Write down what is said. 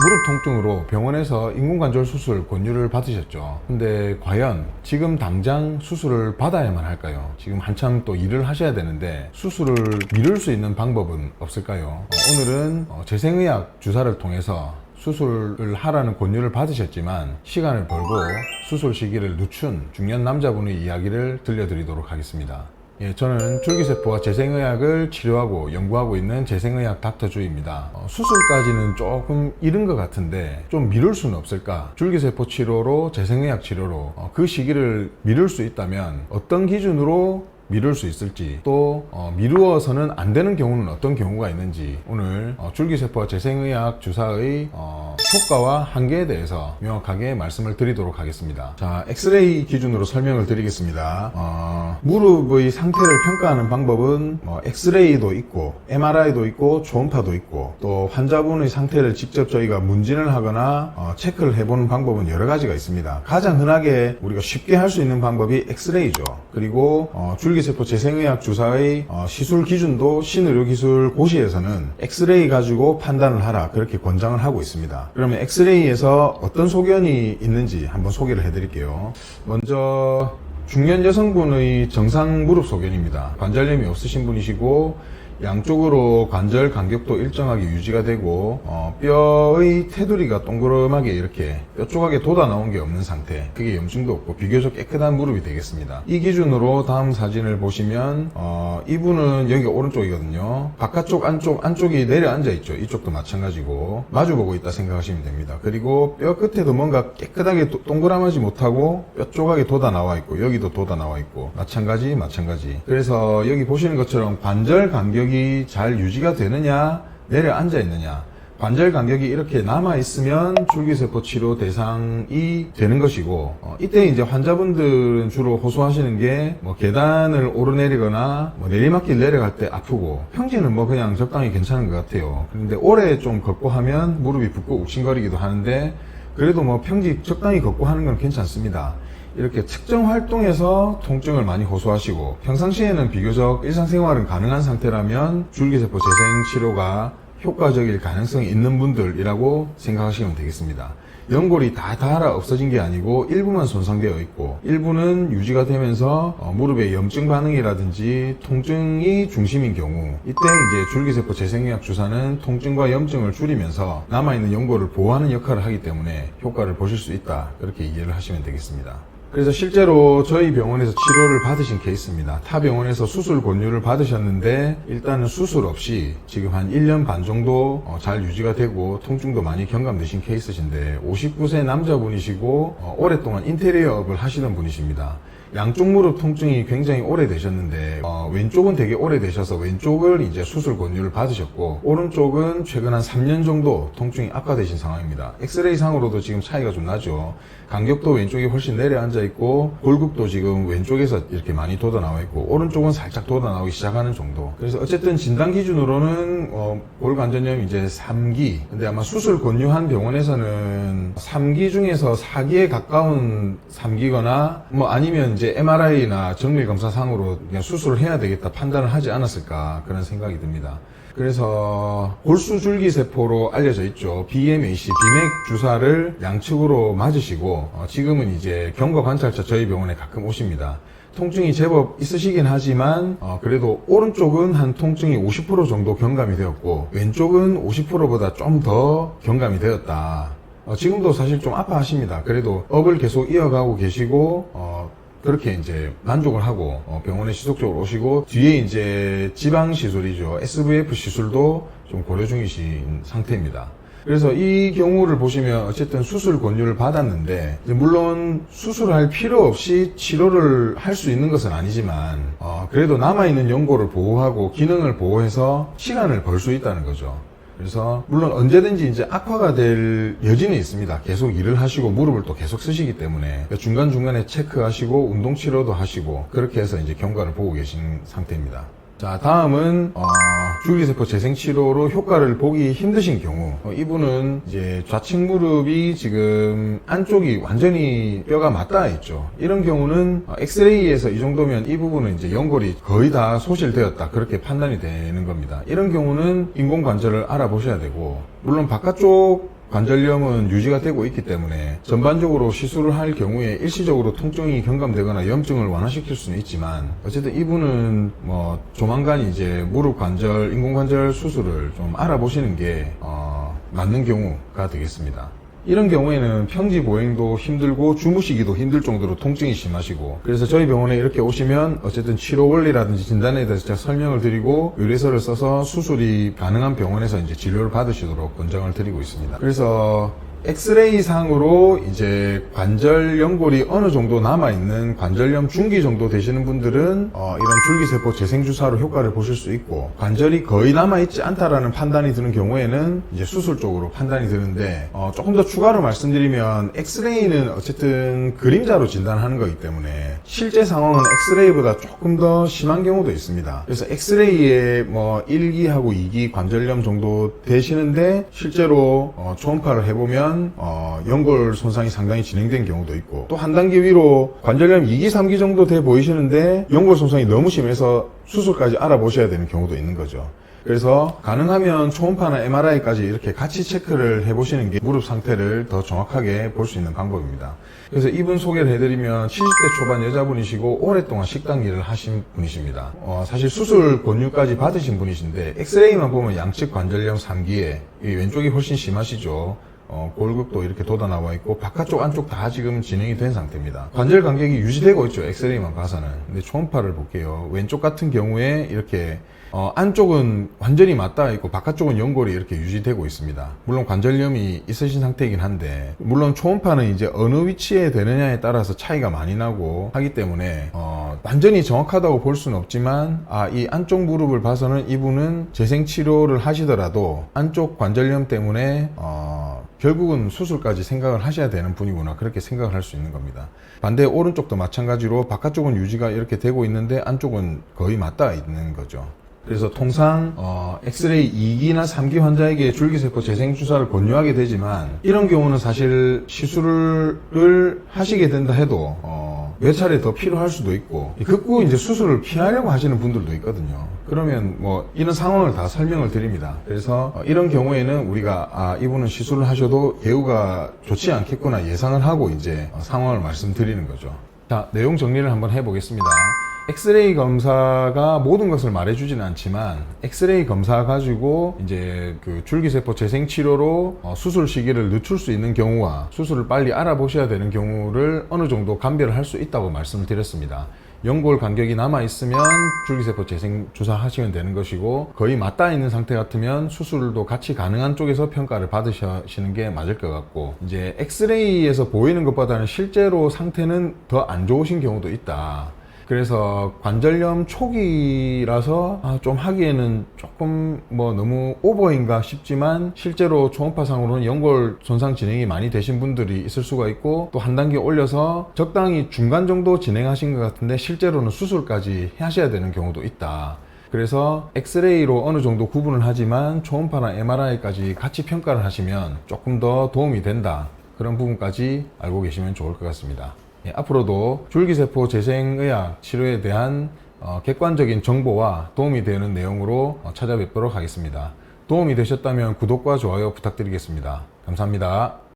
무릎 통증으로 병원에서 인공관절 수술 권유를 받으셨죠. 근데 과연 지금 당장 수술을 받아야만 할까요? 지금 한참 또 일을 하셔야 되는데 수술을 미룰 수 있는 방법은 없을까요? 어, 오늘은 어, 재생의학 주사를 통해서 수술을 하라는 권유를 받으셨지만 시간을 벌고 수술 시기를 늦춘 중년 남자분의 이야기를 들려드리도록 하겠습니다. 예, 저는 줄기세포와 재생의학을 치료하고 연구하고 있는 재생의학 닥터주입니다. 어, 수술까지는 조금 이른 것 같은데 좀 미룰 수는 없을까? 줄기세포 치료로 재생의학 치료로 어, 그 시기를 미룰 수 있다면 어떤 기준으로 미룰 수 있을지 또 어, 미루어서는 안 되는 경우는 어떤 경우가 있는지 오늘 어, 줄기세포 재생의학 주사의 어, 효과와 한계에 대해서 명확하게 말씀을 드리도록 하겠습니다. 자, 엑스레이 기준으로 설명을 드리겠습니다. 어, 무릎의 상태를 평가하는 방법은 뭐 엑스레이도 있고 MRI도 있고 초음파도 있고 또 환자분의 상태를 직접 저희가 문진을 하거나 어, 체크를 해보는 방법은 여러 가지가 있습니다. 가장 흔하게 우리가 쉽게 할 수 있는 방법이 엑스레이죠. 그리고 어, 줄기 세포 재생의학 주사의 어, 시술 기준도 신의료기술 고시에서는 엑스레이 가지고 판단을 하라 그렇게 권장을 하고 있습니다. 그러면 엑스레이에서 어떤 소견이 있는지 한번 소개를 해드릴게요. 먼저 중년 여성분의 정상 무릎 소견입니다. 관절염이 없으신 분이시고 양쪽으로 관절 간격도 일정하게 유지가 되고 어, 뼈의 테두리가 동그랗게 이렇게 뼈 조각에 돋아 나온 게 없는 상태. 크게 염증도 없고 비교적 깨끗한 무릎이 되겠습니다. 이 기준으로 다음 사진을 보시면 어, 이분은 여기가 오른쪽이거든요. 바깥쪽 안쪽 안쪽이 내려앉아 있죠. 이쪽도 마찬가지고 마주보고 있다 생각하시면 됩니다. 그리고 뼈 끝에도 뭔가 깨끗하게 도- 동그라하지 못하고 뼈 조각이 돋아 나와 있고 여기도 돋아 나와 있고 마찬가지 마찬가지. 그래서 여기 보시는 것처럼 관절 간격 이 잘 유지가 되느냐 내려앉아 있느냐 관절 간격이 이렇게 남아 있으면 줄기세포 치료 대상이 되는 것이고 어, 이때 이제 환자분들은 주로 호소하시는 게 뭐 계단을 오르내리거나 뭐 내리막길 내려갈 때 아프고 평지는 뭐 그냥 적당히 괜찮은 것 같아요. 그런데 오래 좀 걷고 하면 무릎이 붓고 욱신거리기도 하는데 그래도 뭐 평지 적당히 걷고 하는 건 괜찮습니다. 이렇게 특정 활동에서 통증을 많이 호소하시고 평상시에는 비교적 일상생활은 가능한 상태라면 줄기세포 재생 치료가 효과적일 가능성이 있는 분들이라고 생각하시면 되겠습니다. 연골이 다 닳아 없어진 게 아니고 일부만 손상되어 있고 일부는 유지가 되면서 어, 무릎의 염증 반응이라든지 통증이 중심인 경우 이때 이제 줄기세포 재생의학 주사는 통증과 염증을 줄이면서 남아있는 연골을 보호하는 역할을 하기 때문에 효과를 보실 수 있다 그렇게 이해를 하시면 되겠습니다. 그래서 실제로 저희 병원에서 치료를 받으신 케이스입니다. 타 병원에서 수술 권유를 받으셨는데 일단은 수술 없이 지금 한 1년 반 정도 어, 잘 유지가 되고 통증도 많이 경감되신 케이스신데 59세 남자분이시고 어, 오랫동안 인테리어업을 하시던 분이십니다. 양쪽 무릎 통증이 굉장히 오래되셨는데 어, 왼쪽은 되게 오래되셔서 왼쪽을 이제 수술 권유를 받으셨고 오른쪽은 최근 한 3년 정도 통증이 악화되신 상황입니다. 엑스레이 상으로도 지금 차이가 좀 나죠. 간격도 왼쪽이 훨씬 내려앉아 있고 골격도 지금 왼쪽에서 이렇게 많이 돋아 나와 있고 오른쪽은 살짝 돋아 나오기 시작하는 정도. 그래서 어쨌든 진단 기준으로는 어, 골관절염 이제 3기. 근데 아마 수술 권유한 병원에서는 3기 중에서 4기에 가까운 3기거나 뭐 아니면 이제 MRI나 정밀 검사 상으로 그냥 수술을 해야 되겠다 판단을 하지 않았을까 그런 생각이 듭니다. 그래서 골수 줄기 세포로 알려져 있죠. BMAC 비맥 주사를 양측으로 맞으시고 어, 지금은 이제 경과 관찰자 저희 병원에 가끔 오십니다. 통증이 제법 있으시긴 하지만 어, 그래도 오른쪽은 한 통증이 50% 정도 경감이 되었고 왼쪽은 50%보다 좀 더 경감이 되었다. 어, 지금도 사실 좀 아파하십니다. 그래도 업을 계속 이어가고 계시고 어, 그렇게 이제 만족을 하고 어, 병원에 지속적으로 오시고 뒤에 이제 지방 시술이죠 SVF 시술도 좀 고려 중이신 상태입니다. 그래서 이 경우를 보시면 어쨌든 수술 권유를 받았는데 물론 수술할 필요 없이 치료를 할 수 있는 것은 아니지만 어, 그래도 남아 있는 연골을 보호하고 기능을 보호해서 시간을 벌 수 있다는 거죠. 그래서 물론 언제든지 이제 악화가 될 여지는 있습니다. 계속 일을 하시고 무릎을 또 계속 쓰시기 때문에 중간 중간에 체크하시고 운동 치료도 하시고 그렇게 해서 이제 경과를 보고 계신 상태입니다. 자 다음은 어, 줄기세포 재생치료로 효과를 보기 힘드신 경우 어, 이분은 이제 좌측 무릎이 지금 안쪽이 완전히 뼈가 맞닿아 있죠. 이런 경우는 어, 엑스레이에서 이 정도면 이 부분은 이제 연골이 거의 다 소실되었다. 그렇게 판단이 되는 겁니다. 이런 경우는 인공 관절을 알아보셔야 되고 물론 바깥쪽 관절염은 유지가 되고 있기 때문에 전반적으로 시술을 할 경우에 일시적으로 통증이 경감되거나 염증을 완화시킬 수는 있지만 어쨌든 이분은 뭐 조만간 이제 무릎 관절, 인공관절 수술을 좀 알아보시는 게 어, 맞는 경우가 되겠습니다. 이런 경우에는 평지 보행도 힘들고 주무시기도 힘들 정도로 통증이 심하시고 그래서 저희 병원에 이렇게 오시면 어쨌든 치료 원리라든지 진단에 대해서 제가 설명을 드리고 의뢰서를 써서 수술이 가능한 병원에서 이제 진료를 받으시도록 권장을 드리고 있습니다. 그래서 엑스레이 상으로 이제 관절 연골이 어느 정도 남아 있는 관절염 중기 정도 되시는 분들은 어, 이런 줄기세포 재생 주사로 효과를 보실 수 있고 관절이 거의 남아 있지 않다라는 판단이 드는 경우에는 이제 수술 쪽으로 판단이 드는데 어, 조금 더 추가로 말씀드리면 엑스레이는 어쨌든 그림자로 진단하는 거기 때문에 실제 상황은 엑스레이보다 조금 더 심한 경우도 있습니다. 그래서 엑스레이에 뭐 1기하고 2기 관절염 정도 되시는데 실제로 어, 초음파를 해보면 어, 연골 손상이 상당히 진행된 경우도 있고 또 한 단계 위로 관절염 2기, 3기 정도 돼 보이시는데 연골 손상이 너무 심해서 수술까지 알아보셔야 되는 경우도 있는 거죠. 그래서 가능하면 초음파나 MRI까지 이렇게 같이 체크를 해보시는 게 무릎 상태를 더 정확하게 볼 수 있는 방법입니다. 그래서 이분 소개를 해드리면 70대 초반 여자분이시고 오랫동안 식당 일을 하신 분이십니다. 어, 사실 수술 권유까지 받으신 분이신데 엑스레이만 보면 양측 관절염 3기에 왼쪽이 훨씬 심하시죠. 어, 골격도 이렇게 돋아 나와 있고 바깥쪽 안쪽 다 지금 진행이 된 상태입니다. 관절 간격이 유지되고 있죠. 엑스레이만 봐서는. 근데 초음파를 볼게요. 왼쪽 같은 경우에 이렇게 어, 안쪽은 완전히 맞닿아 있고 바깥쪽은 연골이 이렇게 유지되고 있습니다. 물론 관절염이 있으신 상태이긴 한데 물론 초음파는 이제 어느 위치에 되느냐에 따라서 차이가 많이 나고 하기 때문에 어, 완전히 정확하다고 볼 수는 없지만 아, 이 안쪽 무릎을 봐서는 이분은 재생 치료를 하시더라도 안쪽 관절염 때문에 어, 결국은 수술까지 생각을 하셔야 되는 분이구나 그렇게 생각을 할 수 있는 겁니다. 반대 오른쪽도 마찬가지로 바깥쪽은 유지가 이렇게 되고 있는데 안쪽은 거의 맞닿아 있는 거죠. 그래서 통상 어, 엑스레이 2기나 3기 환자에게 줄기세포 재생 주사를 권유하게 되지만 이런 경우는 사실 시술을 하시게 된다 해도 어, 몇 차례 더 필요할 수도 있고 극구 이제 수술을 피하려고 하시는 분들도 있거든요. 그러면 뭐 이런 상황을 다 설명을 드립니다. 그래서 어, 이런 경우에는 우리가 아 이분은 시술을 하셔도 예후가 좋지 않겠구나 예상을 하고 이제 어, 상황을 말씀드리는 거죠. 자 내용 정리를 한번 해보겠습니다. 엑스레이 검사가 모든 것을 말해주지는 않지만 엑스레이 검사 가지고 이제 그 줄기세포 재생 치료로 어, 수술 시기를 늦출 수 있는 경우와 수술을 빨리 알아보셔야 되는 경우를 어느 정도 감별을 할 수 있다고 말씀을 드렸습니다. 연골 간격이 남아 있으면 줄기세포 재생 주사하시면 되는 것이고 거의 맞닿아 있는 상태 같으면 수술도 같이 가능한 쪽에서 평가를 받으시는 게 맞을 것 같고 이제 엑스레이에서 보이는 것보다는 실제로 상태는 더 안 좋으신 경우도 있다. 그래서 관절염 초기라서 아, 좀 하기에는 조금 뭐 너무 오버인가 싶지만 실제로 초음파상으로는 연골 손상 진행이 많이 되신 분들이 있을 수가 있고 또 한 단계 올려서 적당히 중간 정도 진행하신 것 같은데 실제로는 수술까지 하셔야 되는 경우도 있다. 그래서 엑스레이로 어느 정도 구분을 하지만 초음파나 MRI까지 같이 평가를 하시면 조금 더 도움이 된다. 그런 부분까지 알고 계시면 좋을 것 같습니다. 예, 앞으로도 줄기세포 재생의학 치료에 대한 어, 객관적인 정보와 도움이 되는 내용으로 어, 찾아뵙도록 하겠습니다. 도움이 되셨다면 구독과 좋아요 부탁드리겠습니다. 감사합니다.